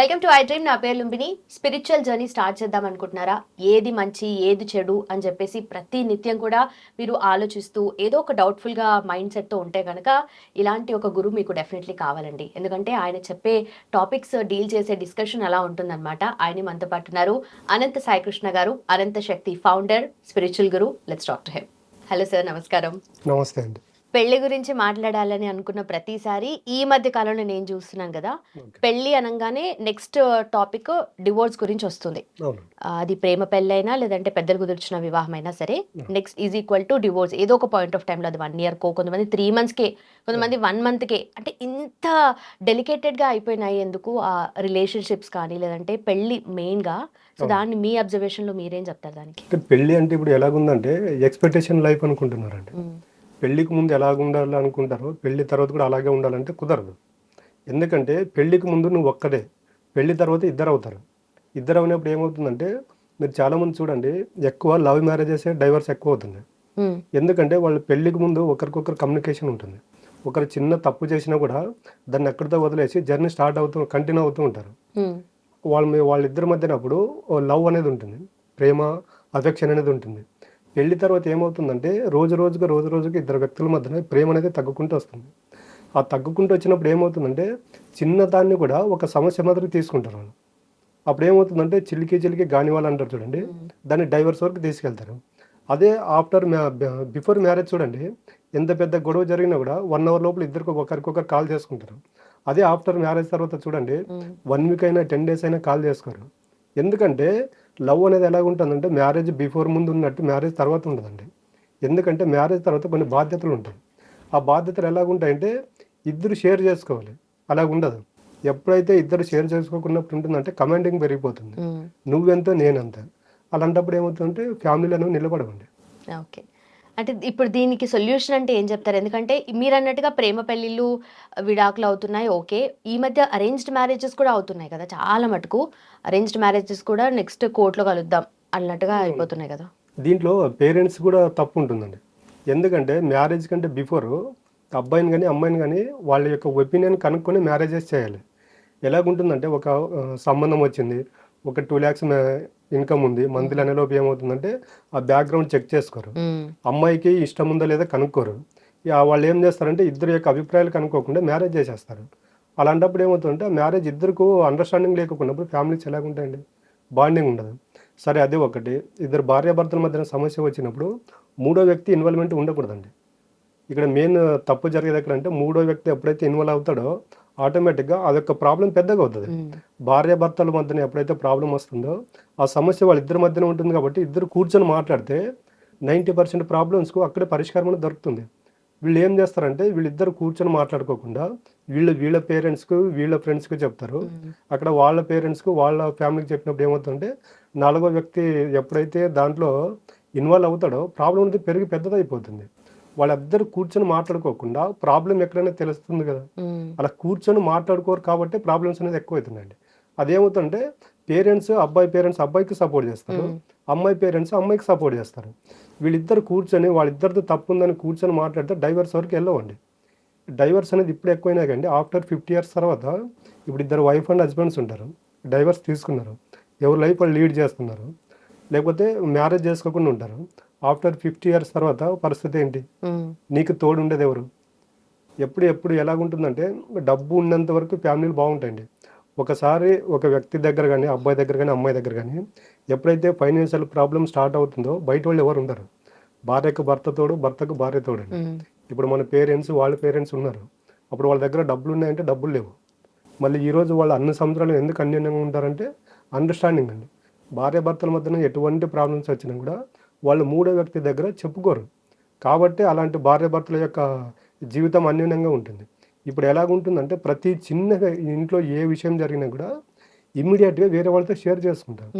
Welcome to iDream. నా పేరు Lumbini. Spiritual journey start చేద్దాం అనుకుంటున్నారా? ఏది మంచి ఏది చెడు అని చెప్పేసి ప్రతి నిత్యం కూడా మీరు ఆలోచిస్తూ ఏదో ఒక డౌట్ఫుల్గా మైండ్ సెట్తో ఉంటే కనుక ఇలాంటి ఒక గురువు మీకు డెఫినెట్లీ కావాలండి. ఎందుకంటే ఆయన చెప్పే టాపిక్స్ డీల్ చేసే డిస్కషన్ అలా ఉంటుందన్నమాట. ఆయన మనతో పాటు ఉన్నారు. అనంత సాయికృష్ణ గారు Anantha Shakti founder spiritual guru let's doctor him hello sir నమస్కారం. నమస్తే అండి. పెళ్ళి గురించి మాట్లాడాలని అనుకున్న ప్రతిసారి ఈ మధ్య కాలంలో నేను చూస్తున్నాను కదా పెళ్ళి అనగానే నెక్స్ట్ టాపిక్ డివోర్స్ గురించి వస్తుంది. అది ప్రేమ పెళ్ళైనా లేదంటే పెద్దలు కుదిర్చిన వివాహం అయినా సరే next is equal to divorce. ఏదో ఒక పాయింట్ ఆఫ్ టైంలో అది వన్ ఇయర్ కో కొంతమంది త్రీ మంత్స్కే కొంతమంది వన్ మంత్కే. అంటే ఇంత డెలికేటెడ్గా అయిపోయినాయి ఎందుకు ఆ రిలేషన్షిప్స్ కానీ లేదంటే పెళ్ళి మెయిన్గా? సో దాన్ని మీ అబ్జర్వేషన్లో మీరేం చెప్తారు దానికి? పెళ్ళి అంటే ఇప్పుడు ఎలాగుందంటే ఎక్స్పెక్టేషన్ లైఫ్ అనుకుంటున్నారండి. మ్మ్. పెళ్ళికి ముందు ఎలాగ ఉండాలి అనుకుంటారో పెళ్ళి తర్వాత కూడా అలాగే ఉండాలంటే కుదరదు ఎందుకంటే పెళ్ళికి ముందు నువ్వు ఒక్కడే పెళ్ళి తర్వాత ఇద్దరు అవుతారు ఇద్దరు అయినప్పుడు ఏమవుతుందంటే మీరు చాలామంది చూడండి ఎక్కువ లవ్ మ్యారేజెస్ డైవర్స్ ఎక్కువ అవుతుంది. ఎందుకంటే వాళ్ళు పెళ్ళికి ముందు ఒకరికొకరు కమ్యూనికేషన్ ఉంటుంది ఒకరు చిన్న తప్పు చేసినా కూడా దాన్ని ఎక్కడితో వదిలేసి జర్నీ స్టార్ట్ అవుతూ కంటిన్యూ అవుతూ ఉంటారు. వాళ్ళ వాళ్ళిద్దరి మధ్యనప్పుడు లవ్ అనేది ఉంటుంది ప్రేమ అఫెక్షన్ అనేది ఉంటుంది పెళ్ళి తర్వాత ఏమవుతుందంటే రోజు రోజుగా రోజు రోజుకి ఇద్దరు వ్యక్తుల మధ్యన ప్రేమ అనేది తగ్గుకుంటూ వస్తుంది. ఆ తగ్గుకుంటూ వచ్చినప్పుడు ఏమవుతుందంటే చిన్న దాన్ని కూడా ఒక సమస్య మాదిరి తీసుకుంటారు వాళ్ళు. అప్పుడు ఏమవుతుందంటే చిలికి చిలికి గాని వాళ్ళు అంటారు చూడండి దాన్ని డైవర్స్ వరకు తీసుకెళ్తారు. అదే ఆఫ్టర్ బిఫోర్ మ్యారేజ్ చూడండి ఎంత పెద్ద గొడవ జరిగినా కూడా వన్ అవర్ లోపల ఇద్దరికి ఒకరికొకరు కాల్ చేసుకుంటారు. అదే ఆఫ్టర్ మ్యారేజ్ తర్వాత చూడండి. వన్ వీక్ అయినా టెన్ డేస్ అయినా కాల్ చేసుకోరు. ఎందుకంటే లవ్ అనేది ఎలా ఉంటుందంటే మ్యారేజ్ బిఫోర్ ముందు ఉన్నట్టు మ్యారేజ్ తర్వాత ఉండదండి. ఎందుకంటే మ్యారేజ్ తర్వాత కొన్ని బాధ్యతలు ఉంటాయి. ఆ బాధ్యతలు ఎలా ఉంటాయంటే ఇద్దరు షేర్ చేసుకోవాలి. అలా ఉండదు ఎప్పుడైతే ఇద్దరు షేర్ చేసుకోకున్నప్పుడు ఉంటుందంటే కమాండింగ్ పెరిగిపోతుంది. నువ్వెంతో నేనెంత. అలాంటప్పుడు ఏమవుతుందంటే ఫ్యామిలీలు నిలబడవండి. ఓకే. అంటే ఇప్పుడు దీనికి సొల్యూషన్ అంటే ఏం చెప్తారు? ఎందుకంటే మీరు అన్నట్టుగా ప్రేమ పెళ్ళిళ్ళు విడాకులు అవుతున్నాయి ఓకే. ఈ మధ్య అరేంజ్డ్ మ్యారేజెస్ కూడా అవుతున్నాయి కదా చాలా మటుకు. అరేంజ్డ్ మ్యారేజెస్ కూడా నెక్స్ట్ కోర్టులో కలుద్దాం అన్నట్టుగా అయిపోతున్నాయి కదా. దీంట్లో పేరెంట్స్ కూడా తప్పు ఉంటుందండి. ఎందుకంటే మ్యారేజ్ కంటే బిఫోర్ అబ్బాయిని కానీ అమ్మాయిని కానీ వాళ్ళ యొక్క ఒపీనియన్ కనుక్కొని మ్యారేజెస్ చేయాలి. ఎలాగుంటుందంటే ఒక సంబంధం వచ్చింది ఒక టూ ల్యాక్స్ ఇన్కమ్ ఉంది. మంత్లీ అనేలోపు ఏమవుతుందంటే ఆ బ్యాక్గ్రౌండ్ చెక్ చేసుకోరు. మ్మ్. అమ్మాయికి ఇష్టం ఉందో లేదో కనుక్కోరు. వాళ్ళు ఏం చేస్తారంటే ఇద్దరు యొక్క అభిప్రాయాలు కనుక్కోకుండా మ్యారేజ్ చేసేస్తారు. అలాంటప్పుడు ఏమవుతుందంటే మ్యారేజ్ ఇద్దరికి అండర్స్టాండింగ్ లేకపోయినప్పుడు ఫ్యామిలీస్ ఎలాగుంటాయండి? బాండింగ్ ఉండదు. సరే అదే ఒకటి. ఇద్దరు భార్యాభర్తల మధ్యన సమస్య వచ్చినప్పుడు మూడో వ్యక్తి ఇన్వాల్వ్మెంట్ ఉండకూడదండి. ఇక్కడ మెయిన్ తప్పు జరిగేది ఎక్కడ అంటే మూడో వ్యక్తి ఎప్పుడైతే ఇన్వాల్వ్ అవుతాడో ఆటోమేటిక్గా అదొక ప్రాబ్లం పెద్దగా అవుతుంది. భార్యాభర్తల మధ్యన ఎప్పుడైతే ప్రాబ్లం వస్తుందో ఆ సమస్య వాళ్ళిద్దరి మధ్యన ఉంటుంది కాబట్టి ఇద్దరు కూర్చొని మాట్లాడితే నైంటీ పర్సెంట్ ప్రాబ్లమ్స్కు అక్కడే పరిష్కారం అనేది దొరుకుతుంది వీళ్ళు ఏం చేస్తారంటే వీళ్ళిద్దరు కూర్చొని మాట్లాడుకోకుండా వీళ్ళు వీళ్ళ పేరెంట్స్కు వీళ్ళ ఫ్రెండ్స్కి చెప్తారు. అక్కడ వాళ్ళ పేరెంట్స్కు వాళ్ళ ఫ్యామిలీకి చెప్పినప్పుడు ఏమవుతుందంటే నాలుగో వ్యక్తి ఎప్పుడైతే దాంట్లో ఇన్వాల్వ్ అవుతాడో ప్రాబ్లం అనేది పెరిగి పెద్దదైపోతుంది వాళ్ళిద్దరు కూర్చొని మాట్లాడుకోకుండా ప్రాబ్లం ఎక్కడైనా తెలుస్తుంది కదా. అలా కూర్చొని మాట్లాడుకోరు కాబట్టి ప్రాబ్లమ్స్ అనేది ఎక్కువ అవుతుందండి అదేమవుతుందంటే పేరెంట్స్ అబ్బాయి పేరెంట్స్ అబ్బాయికి సపోర్ట్ చేస్తారు. మ్మ్. అమ్మాయి పేరెంట్స్ అమ్మాయికి సపోర్ట్ చేస్తారు. వీళ్ళిద్దరు కూర్చొని వాళ్ళిద్దరితో తప్పు ఉందని కూర్చొని మాట్లాడితే డైవర్స్ వరకు వెళ్ళవండి. డైవర్స్ అనేది ఇప్పుడు ఎక్కువైనా కానీ ఆఫ్టర్ ఫిఫ్టీ ఇయర్స్ తర్వాత ఇప్పుడు ఇద్దరు వైఫ్ అండ్ హస్బెండ్స్ ఉంటారు. డైవర్స్ తీసుకున్నారు. ఎవరి లైఫ్ వాళ్ళు లీడ్ చేస్తున్నారు. లేకపోతే మ్యారేజ్ చేసుకోకుండా ఉంటారు. ఆఫ్టర్ ఫిఫ్టీ ఇయర్స్ తర్వాత పరిస్థితి ఏంటి. నీకు తోడు ఉండేది ఎవరు? ఎప్పుడు ఎప్పుడు ఎలాగుంటుందంటే డబ్బు ఉన్నంత వరకు ఫ్యామిలీలు బాగుంటాయండి. ఒకసారి ఒక వ్యక్తి దగ్గర కానీ అబ్బాయి దగ్గర కానీ అమ్మాయి దగ్గర కానీ ఎప్పుడైతే ఫైనాన్షియల్ ప్రాబ్లమ్ స్టార్ట్ అవుతుందో బయట వాళ్ళు ఎవరు ఉండరు. భార్యకు భర్త తోడు భర్తకు భార్య తోడు. ఇప్పుడు మన పేరెంట్స్ వాళ్ళ పేరెంట్స్ ఉన్నారు. అప్పుడు వాళ్ళ దగ్గర డబ్బులు ఉన్నాయంటే డబ్బులు లేవు. మళ్ళీ ఈరోజు వాళ్ళు అన్ని సంవత్సరాలు ఎందుకు అన్యోన్యంగా ఉంటారంటే అండర్స్టాండింగ్ అండి. భార్య భర్తల మధ్యన ఎటువంటి ప్రాబ్లమ్స్ వచ్చినా కూడా వాళ్ళు మూడో వ్యక్తి దగ్గర చెప్పుకోరు. కాబట్టి అలాంటి భార్య భర్తల యొక్క జీవితం అన్యోన్యంగా ఉంటుంది. ఇప్పుడు ఎలాగుంటుందంటే ప్రతి చిన్న ఇంట్లో ఏ విషయం జరిగినా కూడా ఇమ్మీడియట్గా వేరే వాళ్ళతో షేర్ చేసుకుంటారు.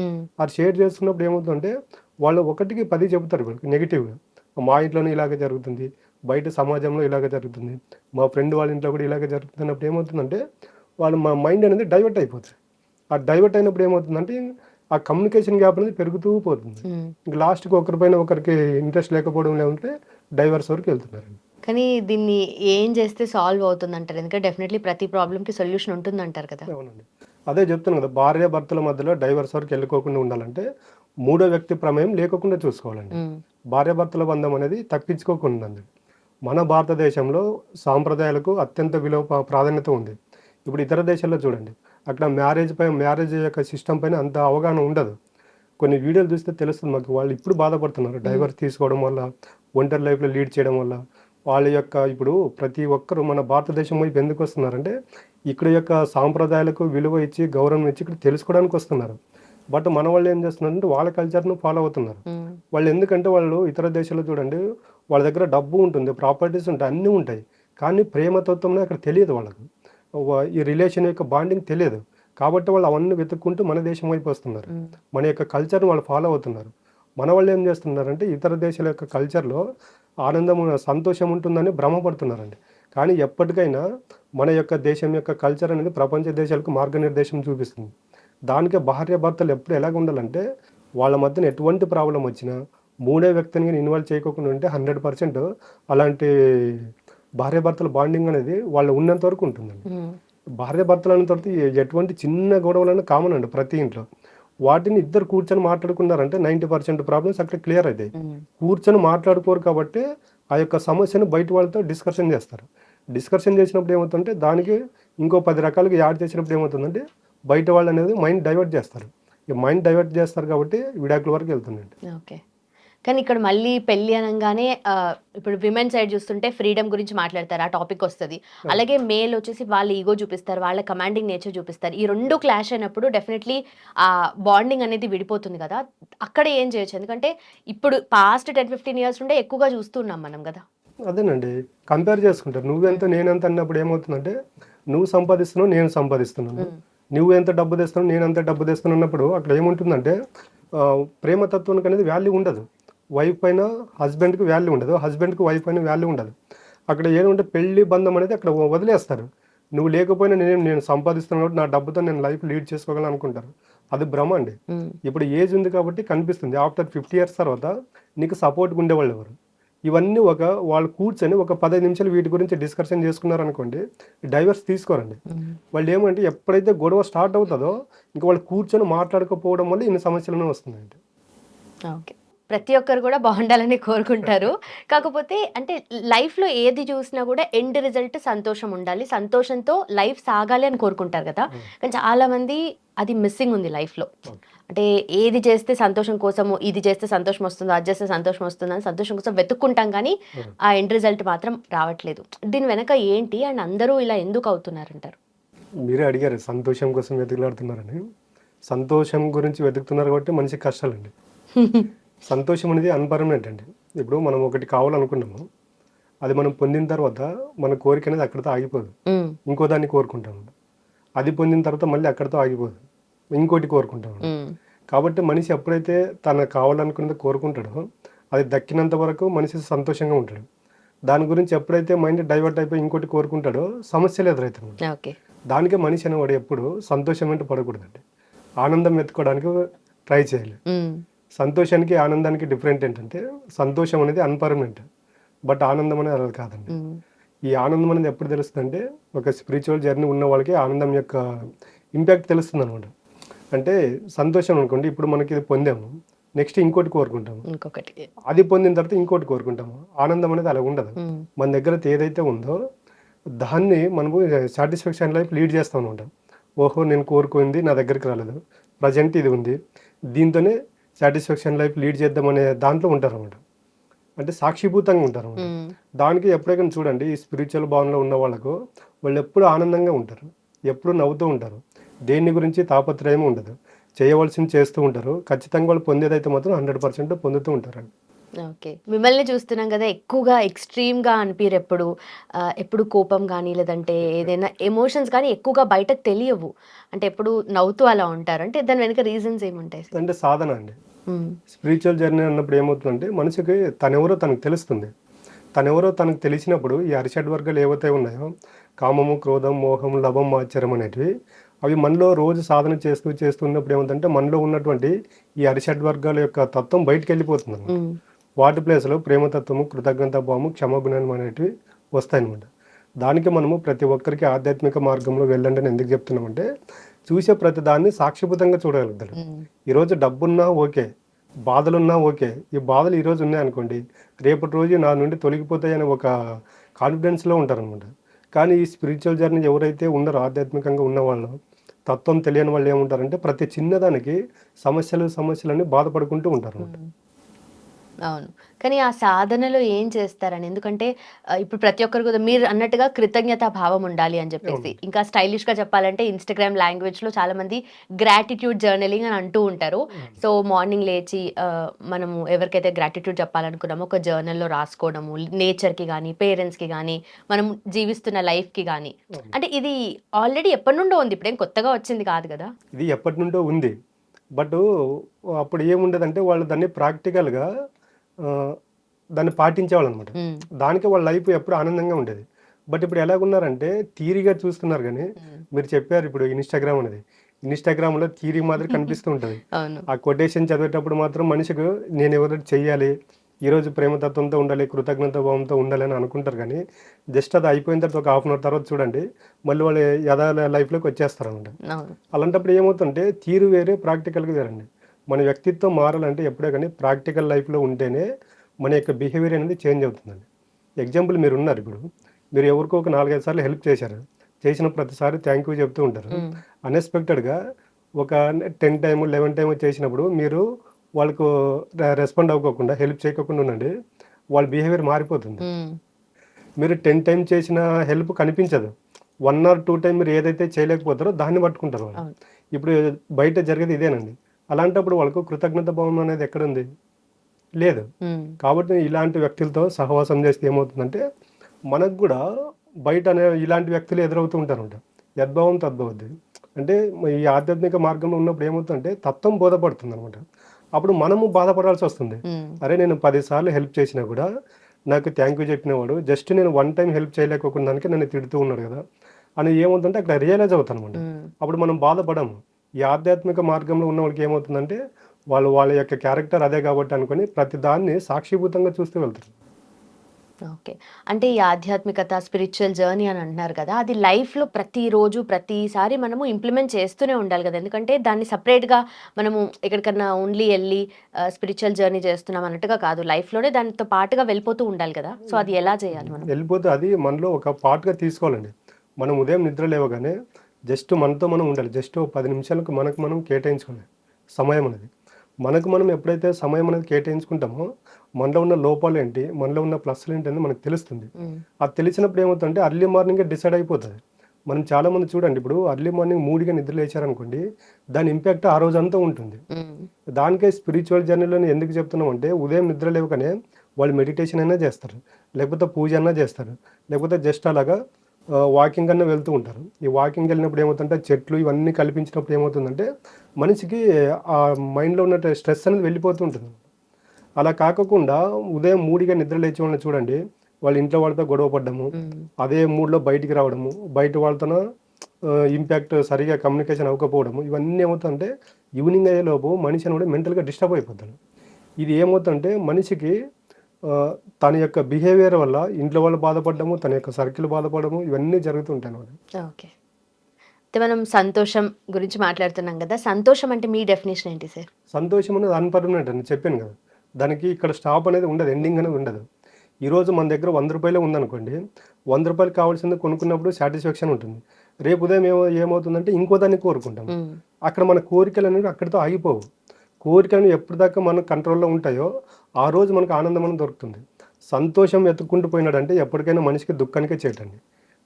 అది షేర్ చేసుకున్నప్పుడు ఏమవుతుందంటే వాళ్ళు ఒకటికి పది చెబుతారు వీళ్ళకి నెగిటివ్గా. మా ఇంట్లోనే ఇలాగే జరుగుతుంది బయట సమాజంలో ఇలాగే జరుగుతుంది మా ఫ్రెండ్ వాళ్ళ ఇంట్లో కూడా ఇలాగే జరుగుతుంది అన్నప్పుడు ఏమవుతుందంటే వాళ్ళు మా మైండ్ అనేది డైవర్ట్ అయిపోతుంది. ఆ డైవర్ట్ అయినప్పుడు ఏమవుతుందంటే ఆ కమ్యూనికేషన్ గ్యాప్ అనేది పెరుగుతూ పోతుంది. లాస్ట్కి ఒకరిపైన ఒకరికి ఇంట్రెస్ట్ లేకపోవడం లేకుంటే డైవర్స్ వరకు వెళ్తున్నారు. కానీ దీన్ని ఏం చేస్తే సాల్వ్ అవుతుంది అంటారు ఎందుకంటే డెఫినెట్లీ ప్రతి ప్రాబ్లమ్కి సొల్యూషన్ ఉంటుంది అంటారు కదా. అవునండి. అదే చెప్తున్నాను కదా భార్య భర్తల మధ్యలో డైవర్స్ వరకు వెళ్ళుకోకుండా ఉండాలంటే మూడో వ్యక్తి ప్రమేయం లేకోకుండా చూసుకోవాలండి. ఉమ్, భార్యాభర్తల బంధం అనేది తప్పించుకోకుండా ఉంది మన భారతదేశంలో సాంప్రదాయాలకు అత్యంత విలువ ప్రాధాన్యత ఉంది. ఇప్పుడు ఇతర దేశాల్లో చూడండి అక్కడ మ్యారేజ్ పై మ్యారేజ్ యొక్క సిస్టమ్ పైన అంత అవగాహన ఉండదు. కొన్ని వీడియోలు చూస్తే తెలుస్తుంది మాకు. వాళ్ళు ఇప్పుడు బాధపడుతున్నారు. డైవర్స్ తీసుకోవడం వల్ల ఒంటరి లైఫ్లో లీడ్ చేయడం వల్ల. వాళ్ళ యొక్క ఇప్పుడు ప్రతి ఒక్కరు మన భారతదేశం వైపు ఎందుకు వస్తున్నారంటే ఇక్కడ యొక్క సాంప్రదాయాలకు విలువ ఇచ్చి గౌరవం ఇచ్చి ఇక్కడ తెలుసుకోవడానికి వస్తున్నారు. బట్ మన వాళ్ళు ఏం చేస్తున్నారంటే వాళ్ళ కల్చర్ను ఫాలో అవుతున్నారు. వాళ్ళు ఎందుకంటే వాళ్ళు ఇతర దేశాల్లో చూడండి వాళ్ళ దగ్గర డబ్బు ఉంటుంది ప్రాపర్టీస్ ఉంటాయి అన్నీ ఉంటాయి. కానీ ప్రేమతత్వం అక్కడ తెలియదు వాళ్ళకు. ఈ రిలేషన్ యొక్క బాండింగ్ తెలియదు. కాబట్టి వాళ్ళు అవన్నీ వెతుక్కుంటూ మన దేశం వైపు వస్తున్నారు. మన యొక్క కల్చర్ని వాళ్ళు ఫాలో అవుతున్నారు. మన వాళ్ళు ఏం చేస్తున్నారంటే ఇతర దేశాల యొక్క కల్చర్లో ఆనందం సంతోషం ఉంటుందని భ్రమపడుతున్నారండి. కానీ ఎప్పటికైనా మన యొక్క దేశం యొక్క కల్చర్ అనేది ప్రపంచ దేశాలకు మార్గనిర్దేశం చూపిస్తుంది. దానికే భార్య భర్తలు ఎప్పుడు ఎలాగ ఉండాలంటే వాళ్ళ మధ్యన ఎటువంటి ప్రాబ్లం వచ్చినా మూడే వ్యక్తిని ఇన్వాల్వ్ చేయకోకుండా ఉంటే హండ్రెడ్ పర్సెంట్ అలాంటి భార్య భర్తల బాండింగ్ అనేది వాళ్ళు ఉన్నంత వరకు ఉంటుందండి. ఉమ్, భార్య భర్తలు అన్న తర్వాత ఎటువంటి చిన్న గొడవలైనా కామన్ అండి ప్రతి ఇంట్లో. వాటిని ఇద్దరు కూర్చొని మాట్లాడుకున్నారంటే నైంటీ పర్సెంట్ ప్రాబ్లమ్స్ అక్కడ క్లియర్ అవుతాయి కూర్చొని మాట్లాడుకోరు కాబట్టి ఆ యొక్క సమస్యను బయట వాళ్ళతో డిస్కషన్ చేస్తారు. డిస్కషన్ చేసినప్పుడు ఏమవుతుందంటే దానికి ఇంకో పది రకాలుగా యాడ్ చేసినప్పుడు ఏమవుతుందంటే బయట వాళ్ళు అనేది మైండ్ డైవర్ట్ చేస్తారు. ఈ మైండ్ డైవర్ట్ చేస్తారు కాబట్టి విడాకుల వరకు వెళ్తుందండి. ఓకే. కానీ ఇక్కడ మళ్ళీ పెళ్ళి అనగానే ఇప్పుడు విమెన్ సైడ్ చూస్తుంటే ఫ్రీడమ్ గురించి మాట్లాడతారు ఆ టాపిక్ వస్తుంది. అలాగే మేల్ వచ్చేసి వాళ్ళ ఈగో చూపిస్తారు వాళ్ళ కమాండింగ్ నేచర్ చూపిస్తారు. ఈ రెండు క్లాష్ అయినప్పుడు డెఫినెట్లీ ఆ బాండింగ్ అనేది విడిపోతుంది కదా. అక్కడ ఏం చేయొచ్చు? ఎందుకంటే ఇప్పుడు పాస్ట్ టెన్ ఫిఫ్టీన్ ఇయర్స్ నుండే ఎక్కువగా చూస్తున్నాం మనం కదా. అదేనండి. కంపేర్ చేసుకుంటారు. నువ్వెంత నేనెంత అన్నప్పుడు ఏమవుతుందంటే నువ్వు సంపాదిస్తున్నావు నేను సంపాదిస్తున్నాను. నువ్వు ఎంత డబ్బు తెస్తున్నావు నేను ఎంత డబ్బు తెస్తున్నాను అన్నప్పుడు అక్కడ ఏముంటుందంటే ప్రేమతత్వానికి అనేది వాల్యూ ఉండదు. వైఫ్ పైన హస్బెండ్కి వాల్యూ ఉండదు. హస్బెండ్కి వైఫ్ పైన వాల్యూ ఉండదు. అక్కడ ఏమంటే పెళ్ళి బంధం అనేది అక్కడ వదిలేస్తారు. నువ్వు లేకపోయినా నేను నేను సంపాదిస్తున్నాను కాబట్టి నా డబ్బుతో నేను లైఫ్ లీడ్ చేసుకోగలను అనుకుంటారు. అది భ్రమ అండి. ఇప్పుడు ఏజ్ ఉంది కాబట్టి కనిపిస్తుంది. ఆఫ్టర్ ఫిఫ్టీ ఇయర్స్ తర్వాత నీకు సపోర్ట్గా ఉండేవాళ్ళు ఎవరు? ఇవన్నీ ఒక వాళ్ళు కూర్చొని ఒక పదహైదు నిమిషాలు వీటి గురించి డిస్కషన్ చేసుకున్నారు అనుకోండి డైవర్స్ తీసుకోరండి. వాళ్ళు ఏమంటే ఎప్పుడైతే గొడవ స్టార్ట్ అవుతుందో ఇంకా వాళ్ళు కూర్చొని మాట్లాడకపోవడం వల్ల ఇన్ని సమస్యలను వస్తున్నాయండి. ఓకే. ప్రతి ఒక్కరు కూడా బాగుండాలని కోరుకుంటారు. కాకపోతే అంటే లైఫ్లో ఏది చూసినా కూడా ఎండ్ రిజల్ట్ సంతోషం ఉండాలి. సంతోషంతో లైఫ్ సాగాలి అని కోరుకుంటారు కదా. కానీ చాలా మంది అది మిస్సింగ్ ఉంది లైఫ్లో. అంటే ఏది చేస్తే సంతోషం కోసము ఇది చేస్తే సంతోషం వస్తుందో అది చేస్తే సంతోషం వస్తుందో అని సంతోషం కోసం వెతుక్కుంటాం కానీ ఆ ఎండ్ రిజల్ట్ మాత్రం రావట్లేదు. దీని వెనక ఏంటి అండ్ అందరూ ఇలా ఎందుకు అవుతున్నారంటారు? మీరే అడిగారు సంతోషం కోసం వెతుకులాడుతున్నారని. సంతోషం గురించి వెతుకుతున్నారు కాబట్టి మనిషికి కష్టాలండి. సంతోషం అనేది అన్పర్మనెంట్ అండి. ఇప్పుడు మనం ఒకటి కావాలనుకున్నాము అది మనం పొందిన తర్వాత మన కోరిక అనేది అక్కడితో ఆగిపోదు. ఇంకో దాన్ని కోరుకుంటాము. అది పొందిన తర్వాత మళ్ళీ అక్కడితో ఆగిపోదు. ఇంకోటి కోరుకుంటాము. కాబట్టి మనిషి ఎప్పుడైతే తన కావాలనుకున్నది కోరుకుంటాడో అది దక్కినంత వరకు మనిషి సంతోషంగా ఉంటాడు. దాని గురించి ఎప్పుడైతే మైండ్ డైవర్ట్ అయిపోయి ఇంకోటి కోరుకుంటాడో సమస్యలు ఎదురవుతాయి దానికే మనిషి అనేవాడు ఎప్పుడు సంతోషం వెంట పడకూడదండి. ఆనందం వెతుకోవడానికి ట్రై చేయాలి. సంతోషానికి ఆనందానికి డిఫరెంట్ ఏంటంటే సంతోషం అనేది అన్పర్మనెంట్ బట్ ఆనందం అనేది అలా కాదండి. ఉమ్, ఈ ఆనందం అనేది ఎప్పుడు తెలుస్తుందంటే ఒక స్పిరిచువల్ జర్నీ ఉన్న వాళ్ళకి ఆనందం యొక్క ఇంపాక్ట్ తెలుస్తుంది అనమాట అంటే సంతోషం అనుకోండి ఇప్పుడు మనకి ఇది పొందాము. నెక్స్ట్ ఇంకోటి కోరుకుంటాము. ఇంకొకటి. అది పొందిన తర్వాత ఇంకోటి కోరుకుంటాము. ఆనందం అనేది అలా ఉండదు. ఉమ్, మన దగ్గర ఏదైతే ఉందో దాన్ని మనము సాటిస్ఫాక్షన్ లైఫ్ లీడ్ చేస్తూ ఉంటాం ఓహో నేను కోరుకుంది నా దగ్గరికి రాలేదు. ప్రజెంట్ ఇది ఉంది. దీంతోనే సాటిస్ఫాక్షన్ లైఫ్ లీడ్ చేద్దామనే దాంట్లో ఉంటారు అనమాట అంటే సాక్షిభూతంగా ఉంటారు అన్నమాట. ఉమ్, దానికి ఎప్పుడైనా చూడండి ఈ స్పిరిచువల్ భావనలో ఉన్న వాళ్ళకు వాళ్ళు ఎప్పుడు ఆనందంగా ఉంటారు ఎప్పుడు నవ్వుతూ ఉంటారు. దేని గురించి తాపత్రయం ఉండదు. చేయవలసింది చేస్తూ ఉంటారు. ఖచ్చితంగా వాళ్ళు పొందేదైతే మాత్రం హండ్రెడ్ పర్సెంట్ పొందుతూ ఉంటారండి ఓకే. మిమ్మల్ని చూస్తున్నాం కదా ఎక్కువగా ఎక్స్ట్రీమ్గా అనిపిరు ఎప్పుడు. ఎప్పుడు కోపం కానీ లేదంటే ఏదైనా ఎమోషన్స్ కానీ ఎక్కువగా బయటకు తెలియవు. అంటే ఎప్పుడు నవ్వుతూ అలా ఉంటారు. అంటే దాని వెనుక రీజన్స్ ఏముంటాయి? అంటే సాధన అండి. స్పిరిచువల్ జర్నీ అన్నప్పుడు ఏమవుతుందంటే మనిషికి తనెవరో తనకు తెలుస్తుంది. తనెవరో తనకు తెలిసినప్పుడు ఈ అరిషడ్ వర్గాలు ఏవైతే ఉన్నాయో కామము క్రోధం మోహం లభం ఆశ్చర్యం అనేటివి అవి మనలో రోజు సాధన చేస్తూ చేస్తున్నప్పుడు ఏమవుతుందంటే మనలో ఉన్నటువంటి ఈ అరిషడ్ వర్గాల యొక్క తత్వం బయటికి వెళ్ళిపోతుంది వాటి ప్లేస్లో ప్రేమతత్వము కృతజ్ఞత భావము క్షమాగుణం అనేటివి వస్తాయన్నమాట. దానికి మనము ప్రతి ఒక్కరికి ఆధ్యాత్మిక మార్గంలో వెళ్ళండి అని ఎందుకు చెప్తున్నామంటే చూసే ప్రతి దాన్ని సాక్షిభూతంగా చూడగలుగుతాడు. ఈరోజు డబ్బున్నా ఓకే బాధలున్నా ఓకే ఈ బాధలు ఈరోజు ఉన్నాయనుకోండి రేపటి రోజు నా నుండి తొలగిపోతాయని ఒక కాన్ఫిడెన్స్లో ఉంటారనమాట కానీ ఈ స్పిరిచువల్ జర్నీ ఎవరైతే ఉన్నారో ఆధ్యాత్మికంగా ఉన్న వాళ్ళు తత్వం తెలియని వాళ్ళు ఏముంటారంటే ప్రతి చిన్నదానికి సమస్యలు సమస్యలని బాధపడుకుంటూ ఉంటారు. అవును. కానీ ఆ సాధనలో ఏం చేస్తారని? ఎందుకంటే ఇప్పుడు ప్రతి ఒక్కరు కూడా మీరు అన్నట్టుగా కృతజ్ఞత భావం ఉండాలి అని చెప్పేసి. ఇంకా స్టైలిష్గా చెప్పాలంటే ఇన్స్టాగ్రామ్ లాంగ్వేజ్లో చాలా మంది గ్రాటిట్యూడ్ జర్నలింగ్ అని అంటూ ఉంటారు. సో మార్నింగ్ లేచి మనము ఎవరికైతే గ్రాటిట్యూడ్ చెప్పాలనుకున్నామో ఒక జర్నల్లో రాసుకోవడము నేచర్కి కానీ పేరెంట్స్కి కానీ మనం జీవిస్తున్న లైఫ్కి కానీ అంటే ఇది ఆల్రెడీ ఎప్పటి నుండో ఉంది. ఇప్పుడేం కొత్తగా వచ్చింది కాదు కదా. ఇది ఎప్పటి నుండో ఉంది. బట్ అప్పుడు ఏముండదంటే వాళ్ళు దాన్ని ప్రాక్టికల్గా దాన్ని పాటించేవాళ్ళు అనమాట దానికి వాళ్ళ లైఫ్ ఎప్పుడు ఆనందంగా ఉండేది. బట్ ఇప్పుడు ఎలాగున్నారంటే థీరీగా చూస్తున్నారు కానీ. మీరు చెప్పారు ఇప్పుడు ఇన్స్టాగ్రామ్ అనేది. ఇన్స్టాగ్రామ్లో థీరీ మాదిరి కనిపిస్తూ ఉంటుంది. ఆ కొటేషన్ చదివేటప్పుడు మాత్రం మనిషికి నేను ఎవరు చెయ్యాలి? ఈరోజు ప్రేమతత్వంతో ఉండాలి కృతజ్ఞత భావంతో ఉండాలి అని అనుకుంటారు కానీ జస్ట్ అది అయిపోయిన తర్వాత ఒక హాఫ్ అన్ అవర్ తర్వాత చూడండి మళ్ళీ వాళ్ళు యథా లైఫ్లోకి వచ్చేస్తారు అనమాట అలాంటప్పుడు ఏమవుతుంటే తీరు వేరే ప్రాక్టికల్గా వేరండి. మన వ్యక్తిత్వం మారాలంటే ఎప్పుడే కానీ ప్రాక్టికల్ లైఫ్లో ఉంటేనే మన యొక్క బిహేవియర్ అనేది చేంజ్ అవుతుందండి. ఎగ్జాంపుల్ మీరు ఉన్నారు ఇప్పుడు. మీరు ఎవరికో ఒక నాలుగైదు సార్లు హెల్ప్ చేశారు. చేసిన ప్రతిసారి థ్యాంక్ యూ చెప్తూ ఉంటారు. అన్ఎక్స్పెక్టెడ్గా ఒక టెన్ టైమ్ లెవెన్ టైమ్ చేసినప్పుడు మీరు వాళ్ళకు రెస్పాండ్ అవ్వకోకుండా హెల్ప్ చేయకుండా ఉండండి. వాళ్ళ బిహేవియర్ మారిపోతుంది. మీరు టెన్ టైం చేసిన హెల్ప్ కనిపించదు. వన్ ఆర్ టూ టైం మీరు ఏదైతే చేయలేకపోతారో దాన్ని పట్టుకుంటారు వాళ్ళు. ఇప్పుడు బయట జరిగేది ఇదేనండి. అలాంటప్పుడు వాళ్ళకు కృతజ్ఞత భావం అనేది ఎక్కడుంది? లేదు. కాబట్టి ఇలాంటి వ్యక్తులతో సహవాసం చేస్తే ఏమవుతుందంటే మనకు కూడా బయట అనే ఇలాంటి వ్యక్తులు ఎదురవుతూ ఉంటారంట. యద్భావం తద్భవద్ది. అంటే ఈ ఆధ్యాత్మిక మార్గంలో ఉన్నప్పుడు ఏమవుతుందంటే తత్వం బోధపడుతుంది అనమాట అప్పుడు మనము బాధపడాల్సి వస్తుంది. అరే నేను పదిసార్లు హెల్ప్ చేసినా కూడా నాకు థ్యాంక్ యూ చెప్పినవాడు జస్ట్ నేను వన్ టైం హెల్ప్ చేయలేకపోకుండా నన్ను తిడుతూ ఉన్నాడు కదా అని ఏమవుతుందంటే అక్కడ రియలైజ్ అవుతాను అనమాట. అప్పుడు మనం బాధపడము. ఈ ఆధ్యాత్మిక మార్గంలో ఉన్న వాళ్ళకి ఏమవుతుందంటే వాళ్ళు వాళ్ళ యొక్క క్యారెక్టర్ అదే కాబట్టి అనుకొని ప్రతి దాన్ని సాక్షిభూతంగా చూస్తూ వెళ్తారు. ఓకే. అంటే ఈ ఆధ్యాత్మికత స్పిరిచువల్ జర్నీ అని అంటున్నారు కదా అది లైఫ్లో ప్రతిరోజు ప్రతిసారి మనము ఇంప్లిమెంట్ చేస్తూనే ఉండాలి కదా. ఎందుకంటే దాన్ని సపరేట్గా మనము ఎక్కడికన్నా ఓన్లీ వెళ్ళి స్పిరిచువల్ జర్నీ చేస్తున్నాం అన్నట్టుగా కాదు. లైఫ్లోనే దానితో పాటుగా వెళ్ళిపోతూ ఉండాలి కదా. సో అది ఎలా చేయాలి మనం? వెళ్ళిపోతే అది మనలో ఒక పార్ట్గా తీసుకోవాలండి. మనం ఉదయం నిద్ర లేవగానే జస్ట్ మనతో మనం ఉండాలి. జస్ట్ పది నిమిషాలకు మనకు మనం కేటాయించుకోవాలి. సమయం అనేది. మనకు మనం ఎప్పుడైతే సమయం అనేది కేటాయించుకుంటామో మనలో ఉన్న లోపాలు ఏంటి మనలో ఉన్న ప్లస్లు ఏంటి అనేది మనకు తెలుస్తుంది. అది తెలిసినప్పుడు ఏమవుతుందంటే అర్లీ మార్నింగే డిసైడ్ అయిపోతుంది. మనం చాలా మంది చూడండి ఇప్పుడు అర్లీ మార్నింగ్ మూడిగా నిద్ర లేచారనుకోండి దాని ఇంపాక్ట్ ఆ రోజు అంతా ఉంటుంది దానికే స్పిరిచువల్ జర్నీలో ఎందుకు చెప్తున్నాం అంటే ఉదయం నిద్ర లేవగానే వాళ్ళు మెడిటేషన్ అయినా చేస్తారు. లేకపోతే పూజ అయినా చేస్తారు. లేకపోతే జస్ట్ అలాగా వాకింగ్ అన్న వెళ్తూ ఉంటారు. ఈ వాకింగ్ వెళ్ళినప్పుడు ఏమవుతుందంటే చెట్లు ఇవన్నీ కల్పించినప్పుడు ఏమవుతుందంటే మనిషికి ఆ మైండ్లో ఉన్న స్ట్రెస్ అనేది వెళ్ళిపోతూ ఉంటుంది అలా కాకుండా ఉదయం మూడిగా నిద్ర లేచే వాళ్ళని చూడండి. వాళ్ళ ఇంట్లో వాళ్ళతో గొడవ పడ్డము అదే మూడ్లో బయటికి రావడము బయట వాళ్ళతో ఇంపాక్ట్ సరిగా కమ్యూనికేషన్ అవ్వకపోవడము ఇవన్నీ ఏమవుతుందంటే ఈవినింగ్ అయ్యేలోపు మనిషి అని కూడా మెంటల్గా డిస్టర్బ్ అయిపోతాడు. ఇది ఏమవుతుందంటే మనిషికి తన యొక్క బిహేవియర్ వల్ల ఇంట్లో వాళ్ళు బాధపడము తన యొక్క సర్కిల్ బాధపడము ఇవన్నీ జరుగుతుంటాయి అన్నమాట. ఓకే. మనం సంతోషం గురించి మాట్లాడుతున్నాం కదా సంతోషం అంటే మీ డెఫినేషన్ ఏంటి సార్ సంతోషం అనేది అన్పర్మనెంట్ అని చెప్పాను కదా. దానికి ఇక్కడ స్టాప్ అనేది ఉండదు ఎండింగ్ అనేది ఉండదు. ఈరోజు మన దగ్గర వంద రూపాయలే ఉందనుకోండి వంద రూపాయలు కావాల్సింది కొనుక్కున్నప్పుడు సాటిస్ఫాక్షన్ ఉంటుంది. రేపు ఉదయం ఏమో ఏమవుతుందంటే ఇంకో దాన్ని కోరుకుంటాం. అక్కడ మన కోరికలు అనేవి అక్కడితో ఆగిపోవు. కోరికలు ఎప్పటిదాకా మన కంట్రోల్లో ఉంటాయో ఆ రోజు మనకు ఆనందం అనేది దొరుకుతుంది. సంతోషం వెతుక్కుంటూ పోయినాడంటే ఎప్పటికైనా మనిషికి దుఃఖానికే చేయటండి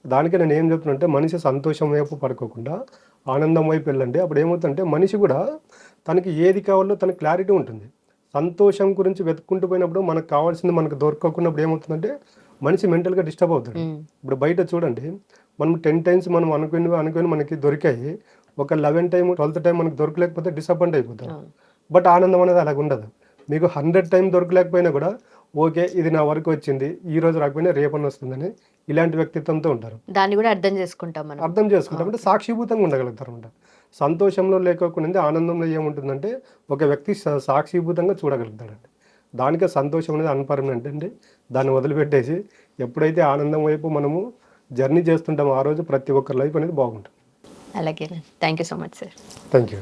దానికి నేను ఏం చెప్తున్నంటే మనిషి సంతోషం వైపు పడుకోకుండా ఆనందం వైపు వెళ్ళండి. అప్పుడు ఏమవుతుందంటే మనిషి కూడా తనకి ఏది కావాలో తనకి క్లారిటీ ఉంటుంది. సంతోషం గురించి వెతుక్కుంటూ పోయినప్పుడు మనకు కావాల్సింది మనకు దొరకకున్నప్పుడు ఏమవుతుందంటే మనిషి మెంటల్గా డిస్టర్బ్ అవుతాడు. ఇప్పుడు బయట చూడండి మనం టెన్ టైమ్స్ మనం అనుకుని అనుకుని మనకి దొరికాయి. ఒక లెవెన్ టైం ట్వెల్త్ టైం మనకి దొరకలేకపోతే డిసప్పాయింట్ అయిపోతాం. బట్ ఆనందం అనేది అలాగ ఉండదు మీకు హండ్రెడ్ టైం దొరకలేకపోయినా కూడా ఓకే ఇది నా వరకు వచ్చింది ఈ రోజు రాకపోయినా రేపని వస్తుందని ఇలాంటి వ్యక్తిత్వంతో ఉంటారు. దాన్ని కూడా అర్థం చేసుకుంటాం మనం. అర్థం చేసుకుంటాం. అంటే సాక్షిభూతంగా ఉండగలుగుతారు అనమాట సంతోషంలో లేకోకుండా ఆనందంలో ఏముంటుందంటే ఒక వ్యక్తి సాక్షిభూతంగా చూడగలుగుతాడండి. దానికే సంతోషం అనేది అన్పర్మనెంట్ అండి. దాన్ని వదిలిపెట్టేసి ఎప్పుడైతే ఆనందం వైపు మనము జర్నీ చేస్తుంటామో ఆ రోజు ప్రతి ఒక్కరి లైఫ్ అనేది బాగుంటుంది. అలాగే thank you so much sir. Thank you.